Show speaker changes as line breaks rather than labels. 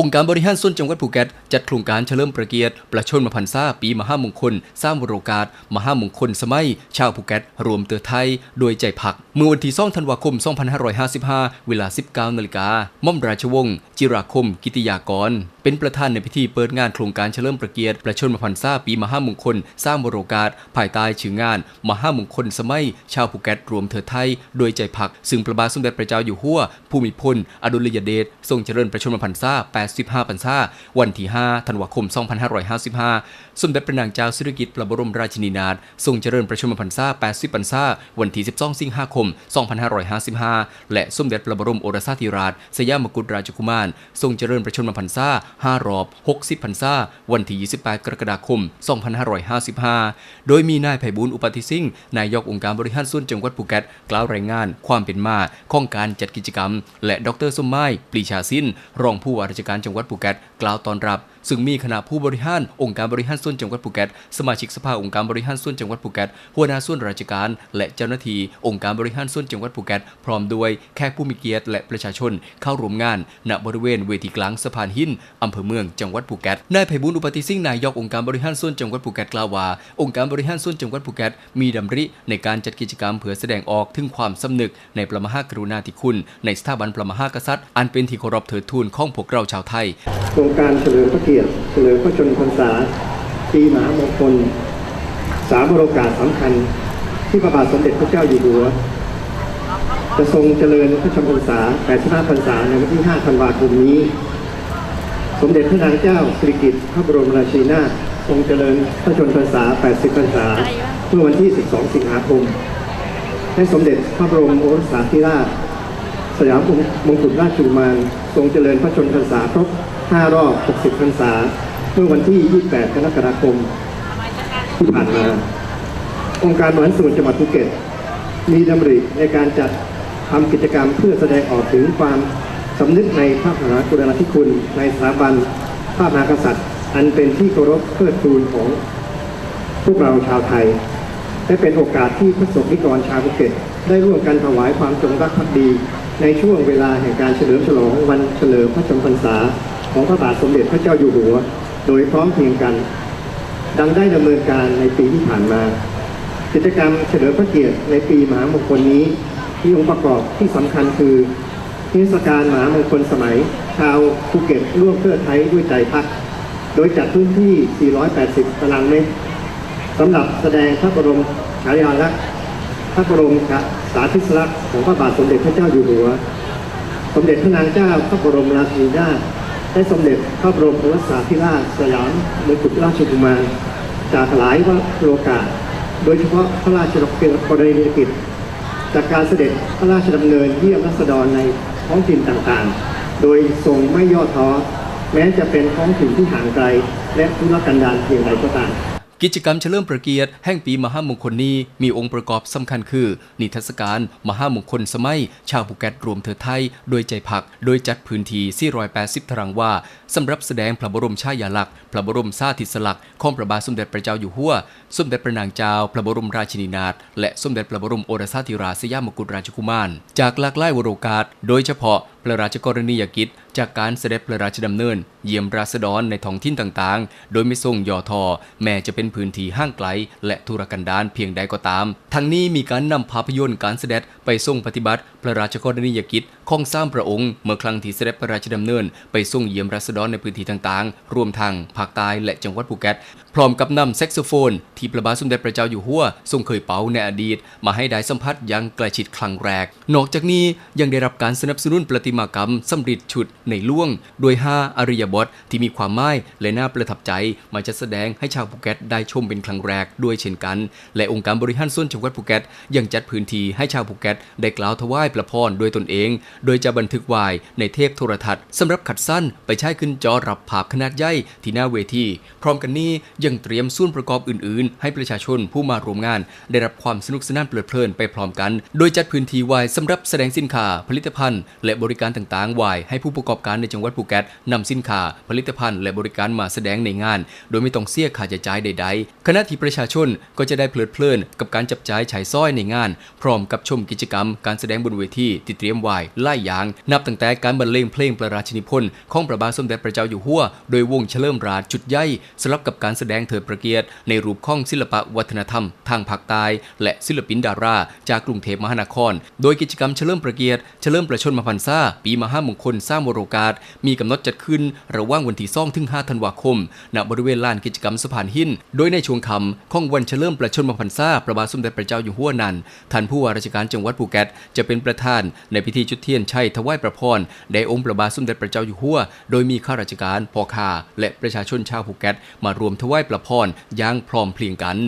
องค์การบริหารส่วนจังหวัดภูเก็ตจัดโครงการเฉลิมประเกียรติประชนมพันษาปีมหามงคล สร้างวโรกาส มหามงคลสมัย ชาวภูเก็ตรวมเตือไทย โดยใจผัก เมื่อวันที่2ธันวาคม 2555 เวลา 19นาฬิกาม่อมราชวงศ์จิราคม กิติยากร เป็นประธานในพิธีเปิดงานโครงการเฉลิมพระเกียรติประชนมพันษาปีมหามงคล สร้างวโรกาส ภายใต้ชื่องาน มหามงคลสมัย ชาวภูเก็ตรวมเตือไทย โดยใจพัก ซึ่งพระบาทสมเด็จพระเจ้าอยู่หัวภูมิพลอดุลยเดชทรงเจริญประชนมพันษา85พรรษาวันที่ 5 ธันวาคม 2555 สมเด็จพระนางเจ้าสิริกิติ์พระบรมราชินีนาถทรงเจริญประชนมพรรษา80พรรษาวันที่ 12 สิงหาคม 2555 และสมเด็จพระบรมโอรสาธิราช สยามกุฎราชกุมาร ทรงเจริญประชนมพรรษา5 รอบ 60พรรษาวันที่ 28 กรกฎาคม 2555 โดยมีนายไพบุญอุปติสิงห์นายกองค์การบริหารส่วนจังหวัดภูเก็ตกล่าวรายงานความเป็นมาของการจัดกิจกรรม และดรสมไม้ปรีชาสินรองผู้ว่าราชการจังหวัดภูเก็ตกล่าวตอนรับซึ่งมีคณะผู้บริหาร องค์การบริหารส่วนจังหวัดภูเก็ต สมาชิกสภาองค์การบริหารส่วนจังหวัดภูเก็ต หัวหน้าส่วนราชการ และเจ้าหน้าที่องค์การบริหารส่วนจังหวัดภูเก็ต พร้อมด้วยแขกผู้มีเกียรติและประชาชนเข้าร่วมงาน ณ บริเวณเวทีกลางสะพานหินอำเภอเมือง จังหวัดภูเก็ต นายไพบูลย์อุปติสิงห์นายกองค์การบริหารส่วนจังหวัดภูเก็ตกล่าวว่า องค์การบริหารส่วนจังหวัดภูเก็ต มีดำริในการจัดกิจกรรมเพื่อแสดงออกถึงความสำนึกในพระมหากรุณาธิคุณ ในสถาบันพระมหากษัตริย์ อันเป็นที่เคารพเถิดทูนของพวกเราชาวไทย
โครงการเฉลิมพระเกียรติเฉลิมพระชนมพรรษาปีมหามงคล สามโอกาสสำคัญ ที่พระบาทสมเด็จพระเจ้าอยู่หัว จะทรงเจริญพระชนมพรรษา85พรรษาในวันที่ 5 ธันวาคมนี้ สมเด็จพระนางเจ้าสิริกิติ์พระบรมราชินีนาถทรงเจริญพระชนมพรรษา 80 พรรษา เมื่อวันที่ 12 สิงหาคมให้สมเด็จพระบรมโอรสาธิราชสยามมงกุฎราชกุมารทรงเจริญพระชนมพรรษาครบ 5 รอบ 60 พรรษา เมื่อวันที่ 28 กรกฎาคม ที่ผ่านมา องค์การบริหารส่วนจังหวัดภูเก็ต มีดำริในการจัดทำกิจกรรมเพื่อแสดงออกถึงความสำนึกในพระมหากรุณาธิคุณในสถาบันพระมหากษัตริย์ อันเป็นที่เคารพเพื่อทูลของพวกเราชาวไทย และเป็นโอกาสที่พระสงฆ์นิกรชาวภูเก็ต ได้ร่วมกันถวายความจงรักภักดี ในช่วงเวลาแห่งการเฉลิมฉลองวันเฉลิมพระชนมพรรษา ของพระบาทสมเด็จพระเจ้าอยู่หัว โดยพร้อมเพรียงกัน ดังได้ดำเนินการในปีที่ผ่านมา กิจกรรมเฉลิมพระเกียรติในปีมหามงคลนี้ มีองค์ประกอบที่สำคัญคือเทศกาลมหามงคลสมัย ชาวภูเก็ตร่วมเพื่อไทยด้วยใจพัก โดยจัดพื้นที่ 480 ตารางเมตรสำหรับแสดงพระบรมฉายาลักษณ์พระบรมสาธิสลักษณ์ของพระบาทสมเด็จพระเจ้าอยู่หัว สมเด็จพระนางเจ้าพระบรมราชินีนาถ ได้สมเด็จพระบรมโอรสาธิราชสยามมกุฎราชกุมารจากหลายวโรกาส โดยเฉพาะพระราชกรณียกิจจากการเสด็จพระราชดำเนินเยี่ยมรัษฎรในท้องถิ่นต่างๆ โดยทรงไม่ย่อท้อ แม้จะเป็นท้องถิ่นที่ห่างไกล และทุรกันดารเพียงใดก็ตาม
กิจกรรมเฉลิมพระเกียรติแห่งปีมหามงคลนี้มีองค์ประกอบสำคัญคือ นิทรรศการ มหามงคลสมัย ชาวภูเก็ตรวมเถิดไทย โดยใจพัก โดยจัดพื้นที่480 ตารางวาสำหรับแสดงพระบรมฉายาลักษณ์ พระบรมสาธิสลักษณ์ของพระบาทสมเด็จพระเจ้าอยู่หัว สมเด็จพระนางเจ้า พระบรมราชินีนาถ และสมเด็จพระบรมโอรสาธิราชสยามกุฎราชกุมาร จากหลากหลายวโรกาส โดยเฉพาะพระราชกรณียกิจ จากการเสด็จพระราชดำเนิน เยี่ยมราษฎรในท้องถิ่นต่างๆ โดยไม่ทรงย่อทอ แม้จะเป็นพื้นที่ห้างไกล และทุรกันดารเพียงใดก็ตาม ทั้งนี้มีการนำภาพยนตร์การเสด็จไปทรงปฏิบัติ พระราชกรณียกิจของสร้ามพระองค์ เมื่อครั้งที่เสด็จพระราชดำเนิน ไปทรงเยี่ยมราษฎรในพื้นที่ต่างๆ รวมทั้งภาคใต้และจังหวัดภูเก็ตพร้อมกับนำแซกโซโฟน ที่พระบาทสมเด็จพระเจ้าอยู่หัวทรงเคยเป่าในอดีต มาให้ได้สัมผัสอย่างใกล้ชิดครั้งแรก นอกจากนี้ยังได้รับการสนับสนุนประติมากรรมสำริดชุดในล่วง โดย 5 อริยบทที่มีความหมายและน่าประทับใจมาจัดแสดงให้ชาวภูเก็ตได้ชมเป็นครั้งแรกด้วยเช่นกัน และองค์การบริหารส่วนจังหวัดภูเก็ตยังจัดพื้นที่ให้ชาวภูเก็ตได้กล่าวถวายพระพรด้วยตนเอง โดยจะบันทึกไว้ในเทปโทรทัศน์สำหรับขัดสั้นไปใช้ขึ้นจอรับภาพขนาดใหญ่ที่หน้าเวที พร้อมกันนี้ยังเตรียมส่วนประกอบอื่น ๆ ให้ประชาชนผู้มาร่วมงาน ได้รับความสนุกสนานเพลิดเพลินไปพร้อมกัน โดยจัดพื้นที่ไว้สำหรับแสดงสินค้าผลิตภัณฑ์ และบริการต่างๆไว้ให้ผู้ประกอบการในจังหวัดภูเก็ตนำสินค้าผลิตภัณฑ์และบริการมาแสดงในงาน โดยไม่ต้องเสียค่าใช้จ่ายใดๆขณะที่ประชาชนก็จะได้เพลิดเพลินกับการจับจ่ายฉายซ้อยในงาน พร้อมกับชมกิจกรรมการแสดงบนเวทีที่เตรียมไว้ไล่อย่าง นับตั้งแต่การบรรเลงเพลงพระราชนิพนธ์ของพระบาทสมเด็จพระเจ้าอยู่หัว โดยวงเฉลิมราชจุดใหญ่สลับกับการแสดงเถิดประเกียรติในรูปของศิลปะวัฒนธรรม ทางภาคใต้และศิลปินดารา จากกรุงเทพมหานคร โดยกิจกรรมเฉลิมประเกียรติเฉลิมประชนมพรรษาปีมหามงคลสร้างวโรกาส มีกำหนดจัดขึ้น ระหว่างวันที่2ถึง5ธันวาคม ณ บริเวณลานกิจกรรมสะพานหิน โดยในช่วงค่ำของวันเฉลิมประชนมพรรษาพระบาทสมเด็จพระเจ้าอยู่หัวนั้น ท่านผู้ว่าราชการจังหวัดภูเก็ต จะเป็นประธานในพิธีจุดเทียนชัยถวายประพรแด่องค์พระบาทสมเด็จพระเจ้าอยู่หัว โดยมีข้าราชการพ่อค้าและประชาชนชาวภูเก็ตมารวมถวายประพรอย่างพร้อมเพรียงกัน